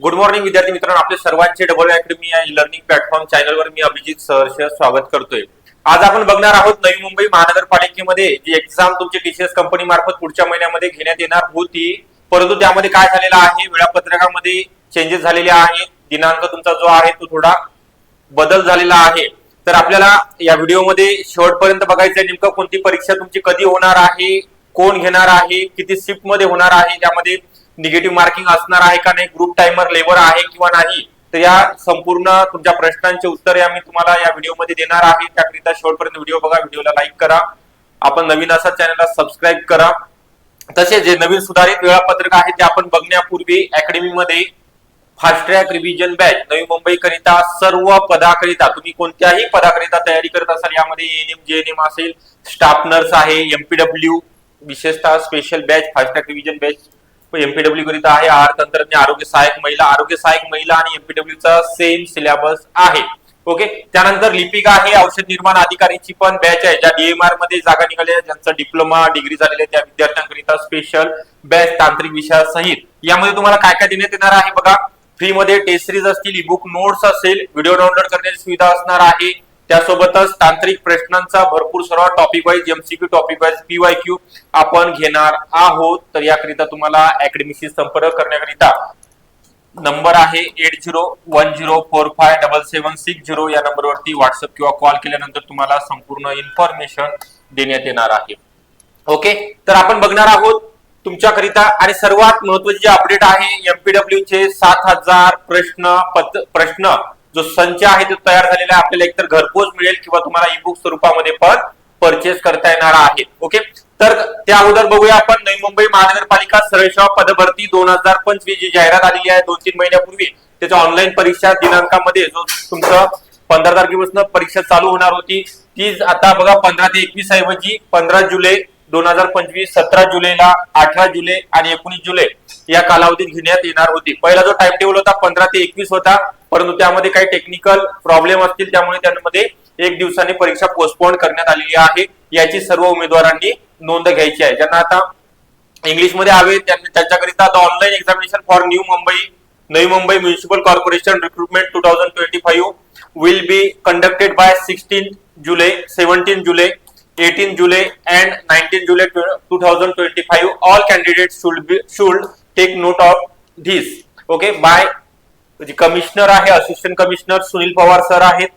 Good morning विद्यार्थी मित्रांनो. आपले सर्वांचे डबल अकॅडमी या लर्निंग प्लॅटफॉर्म चॅनलवर मी अभिजित सहर्ष स्वागत करतोय. आज आपण बघणार आहोत नवी मुंबई महानगरपालिकेमध्ये जी एक्झाम तुमची टीसीएस कंपनी मार्फत पुढच्या महिन्यामध्ये घेण्यात येणार होती. परंतु त्यामध्ये काय झालेलं आहे? वेळापत्रकामध्ये चेंजेस झालेले आहेत. दिनांक तुमचा जो आहे तो थोडा बदल झालेला आहे. तर आपल्याला या व्हिडिओमध्ये शेवटपर्यंत बघायचं आहे नेमकं कोणती परीक्षा तुमची कधी होणार आहे? कोण घेणार आहे? किती शिफ्टमध्ये होणार आहे? त्यामध्ये निगेटिव्ह मार्किंग असणार आहे का नाही? ग्रुप टायमर लेबर आहे किंवा नाही? तर या संपूर्ण तुमच्या प्रश्नांचे उत्तरे आम्ही तुम्हाला या व्हिडिओमध्ये देणार आहे. त्याकरिता शेवटपर्यंत व्हिडिओ बघा व्हिडिओला लाईक करा. आपण नवीन असा चॅनलला सबस्क्राईब करा. तसेच जे नवीन सुधारित वेळापत्रक आहे ते आपण बघण्यापूर्वी अकॅडमीमध्ये fast track revision batch Navi Mumbai करिता सर्व पदाकरिता तुम्ही कोणत्याही पदाकरिता तयारी करत असाल यामध्ये एएनएम जेएनएम असेल स्टाफ नर्स आहे एमपीडब्ल्यू विशेषतः special batch fast track revision batch MPW करिता आहे. आहार तंत्रज्ञ आरोग्य सहायक महिला आरोग्य सहायक महिला आणि एमपीडब्ल्यू चा सेम सिलेबस आहे. ओके त्यानंतर लिपिका आहे औषध निर्माण अधिकारीची पण बॅच आहे. ज्या डीएमआरमध्ये जागा निघाल्या ज्यांचा डिप्लोमा डिग्री झालेल्या आहे, त्या विद्यार्थ्यांकरिता स्पेशल बॅच तांत्रिक विषयासहित यामध्ये तुम्हाला काय काय देण्यात येणार आहे? बघा. फ्री मध्ये टेस्ट सिरीज असतील ईबुक नोट्स असेल व्हिडिओ डाउनलोड करण्याची सुविधा असणार आहे. त्यासोबतच तांत्रिक प्रश्नांचा भरपूर सर्व topic wise MCQ topic wise PY Q आपण घेणार आहोत. तर याकरिता तुम्हाला अकॅडमीशी संपर्क करण्याकरिता नंबर आहे eight zero one zero four five double seven six zero या नंबरवरती व्हॉट्सअप किंवा कॉल केल्यानंतर तुम्हाला संपूर्ण इन्फॉर्मेशन देण्यात येणार आहे. ओके तर आपण बघणार आहोत तुमच्याकरिता आणि सर्वात महत्त्वाचे जे अपडेट आहे एमपीडब्ल्यू चे सात हजार प्रश्न पत- प्रश्न जो संच आहे तो तयार झालेला आहे आपल्याला एकतर घरपोच मिळेल किंवा तुम्हाला ई बुक स्वरूपामध्ये पण परचेस करता येणार आहे. ओके तर त्या अगोदर बघूया आपण. नवी मुंबई महानगरपालिका सरळसेवा पदभरती दोन हजार पंचवीस जी जाहिरात आलेली आहे दोन तीन महिन्यापूर्वी. त्याच्या ऑनलाईन परीक्षा दिनांकामध्ये जो तुमचं पंधरा तारखेपासून परीक्षा चालू होणार होती ती आता बघा पंधरा ते एकवीस ऐवजी पंधरा जुलै दोन हजार पंचवीस सतरा जुलैला अठरा जुलै आणि एकोणीस जुलै या कालावधीत घेण्यात येणार होती. पहिला जो टाइम टेबल होता पंधरा ते एकवीस होता. परंतु त्यामध्ये काही टेक्निकल प्रॉब्लेम असतील त्यामुळे त्यामध्ये एक दिवसांनी परीक्षा पोस्टपोन करण्यात आलेली आहे. याची सर्व उमेदवारांनी नोंद घ्यायची आहे. ज्यांना आता इंग्लिशमध्ये हवे त्यांच्याकरिता आता online examination for new Mumbai Navi Mumbai municipal corporation recruitment two thousand twenty five will be conducted by sixteen July seventeen July 18 July and 19 July 2025 all candidates should be should take note of this. Okay by जे commissioner आहे assistant commissioner Sunil Pawar sir आहेत.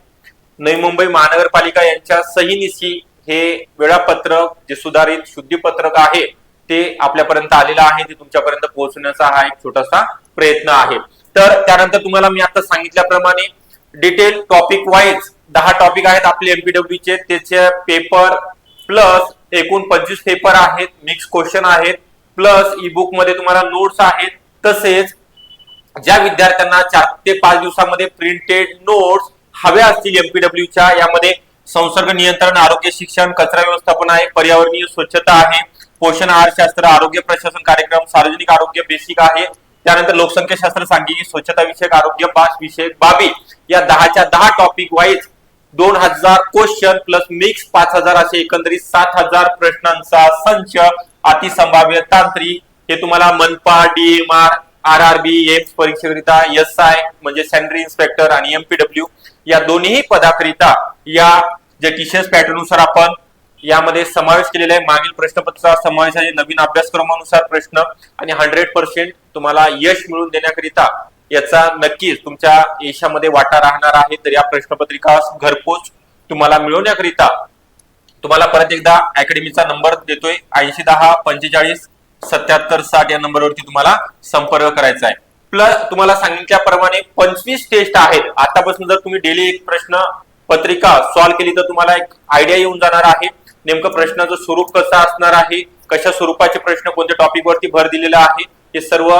नवी मुंबई महानगरपालिका यांच्या सहीनिशी हे वेळापत्रक जे सुधारित शुद्धीपत्रक आहे ते आपल्यापर्यंत आलेलं आहे ते तुमच्यापर्यंत पोहोचण्याचा हा एक छोटासा प्रयत्न आहे. तर त्यानंतर तुम्हाला मी आता सांगितल्याप्रमाणे डिटेल टॉपिक वाईज दहा टॉपिक आहेत आपले एमपीडब्ल्यूचे त्याचे पेपर प्लस एकूण पंचवीस पेपर आहेत मिक्स क्वेश्चन आहेत प्लस ई बुकमध्ये तुम्हाला नोट्स आहेत. तसेच ज्या विद्यार्थ्यांना चार ते पाच दिवसामध्ये प्रिंटेड नोट्स हव्या असतील एमपीडब्ल्यूच्या यामध्ये संसर्ग नियंत्रण आरोग्य शिक्षण कचरा व्यवस्थापन आहे पर्यावरणीय स्वच्छता आहे पोषण आहारशास्त्र आरोग्य प्रशासन कार्यक्रम सार्वजनिक आरोग्य बेसिक आहे. त्यानंतर लोकसंख्या शास्त्र स्वच्छता विषयक आरोग्य पाच विषयक बाबी. या दहाच्या दहा टॉपिक वाईज दोन हजार क्वेश्चन प्लस मिक्स पाच हजार असे एकंदरीत सात हजार प्रश्नांचा संच अतिसंभाव्य तांत्रिक. हे तुम्हाला मनपा DMR R R B AIIMS परीक्षेकरिता S I म्हणजे सेंट्रल इन्स्पेक्टर आणि एमपीडब्ल्यू या दोन्ही पदाकरिता या जे टीचर्स पॅटर्ननुसार आपण यामध्ये समावेश केलेला आहे. मागील प्रश्नपत्राचा समावेश आहे. नवीन अभ्यासक्रमानुसार प्रश्न आणि हंड्रेड पर्सेंट तुम्हाला यश मिळवून देण्याकरिता याचा नक्कीच तुमच्या यशामध्ये वाटा राहणार आहे. तर या प्रश्नपत्रिका घरपोच तुम्हाला मिळवण्याकरिता तुम्हाला परत एकदा अकॅडमीचा नंबर देतोय. ऐंशी दहा पंचेचाळीस सत्याहत्तर साठ या नंबरवरती तुम्हाला संपर्क करायचा आहे. प्लस तुम्हाला सांगितल्याप्रमाणे पंचवीस टेस्ट आहेत. आतापासून जर तुम्ही डेली एक प्रश्न पत्रिका सॉल्व्ह केली तर तुम्हाला एक आयडिया येऊन जाणार आहे. नेमकं प्रश्नाचं स्वरूप कसं असणार आहे? कशा स्वरूपाचे प्रश्न कोणत्या टॉपिक वरती भर दिलेला आहे? हे सर्व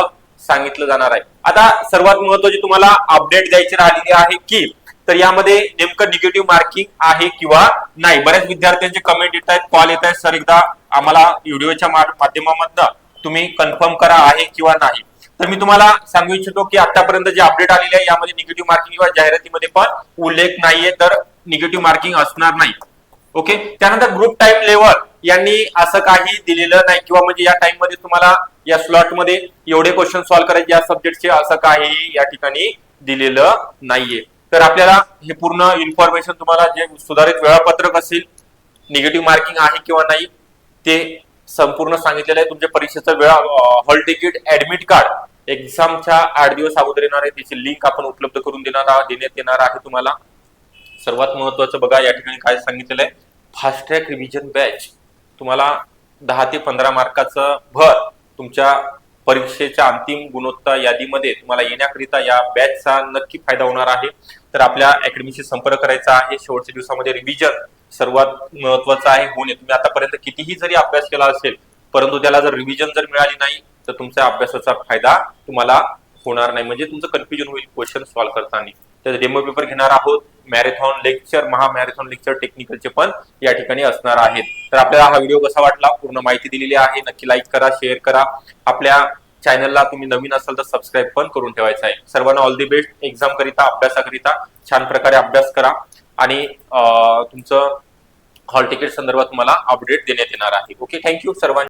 सांगितलं जाणार आहे. आता सर्वात महत्वाची तुम्हाला अपडेट द्यायची राहिलेली आहे की तर यामध्ये नेमकं निगेटिव्ह मार्किंग आहे किंवा नाही? बऱ्याच विद्यार्थ्यांचे कमेंट येत आहेत कॉल येत आहेत. सर एकदा आम्हाला व्हिडिओच्या माध्यमामधनं तुम्ही कन्फर्म करा आहे किंवा नाही. तर मी तुम्हाला सांगू इच्छितो की आतापर्यंत जे अपडेट आलेले आहे यामध्ये निगेटिव्ह मार्किंग किंवा जाहिरातीमध्ये पण उल्लेख नाहीये तर निगेटिव्ह मार्किंग असणार नाही. ओके त्यानंतर ग्रुप टाईप लेवल यांनी असं काही दिलेलं नाही किंवा म्हणजे या टाइममध्ये तुम्हाला या स्लॉटमध्ये एवढे क्वेश्चन सॉल्व्ह करायचे या सब्जेक्टचे असं काही या ठिकाणी दिलेलं नाहीये. तर आपल्याला हे पूर्ण इन्फॉर्मेशन तुम्हाला जे सुधारित वेळापत्रक असेल निगेटिव्ह मार्किंग आहे किंवा नाही ते संपूर्ण सांगितलेलं आहे. तुमच्या परीक्षेचं वेळा हॉल तिकीट ऍडमिट कार्ड एक्झामच्या आठ दिवस अगोदर येणार आहे. त्याची लिंक आपण उपलब्ध करून देणार आहोत देण्यात येणार आहे तुम्हाला. सर्वात महत्वाचं बघा या ठिकाणी काय सांगितलेलं आहे. फास्ट ट्रॅक रिव्हिजन बॅच तुम्हाला दहा ते पंधरा मार्काचं भर तुमच्या परीक्षेच्या अंतिम गुणवत्ता यादीमध्ये तुम्हाला येण्याकरिता या बॅचचा नक्की फायदा होणार आहे. तर आपल्या अकॅडमीशी संपर्क करायचा आहे. शेवटच्या दिवसामध्ये रिव्हिजन सर्वात महत्वाचं आहे. होणे तुम्ही आतापर्यंत कितीही जरी अभ्यास केला असेल परंतु त्याला जर रिव्हिजन जर मिळाली नाही तर तुमच्या अभ्यासाचा फायदा तुम्हाला होणार नाही. म्हणजे तुमचं कन्फ्युजन होईल क्वेश्चन सॉल्व्ह करताना. तर डेमो पेपर घेणार आहोत. मॅरेथॉन लेक्चर महा मॅरेथॉन लेक्चर टेक्निकलचे पण या ठिकाणी असणार आहेत. तर आपल्याला हा व्हिडिओ कसा वाटला? पूर्ण माहिती दिलेली आहे. नक्की लाईक करा शेअर करा. आपल्या चॅनलला तुम्ही नवीन असाल तर सबस्क्राईब पण करून ठेवायचं आहे. सर्वांना ऑल दी बेस्ट एक्झाम करिता अभ्यासाकरिता छान प्रकारे अभ्यास करा. आणि तुमचं हॉल तिकीट संदर्भात तुम्हाला अपडेट देण्यात येणार आहे. ओके थँक्यू सर्वांना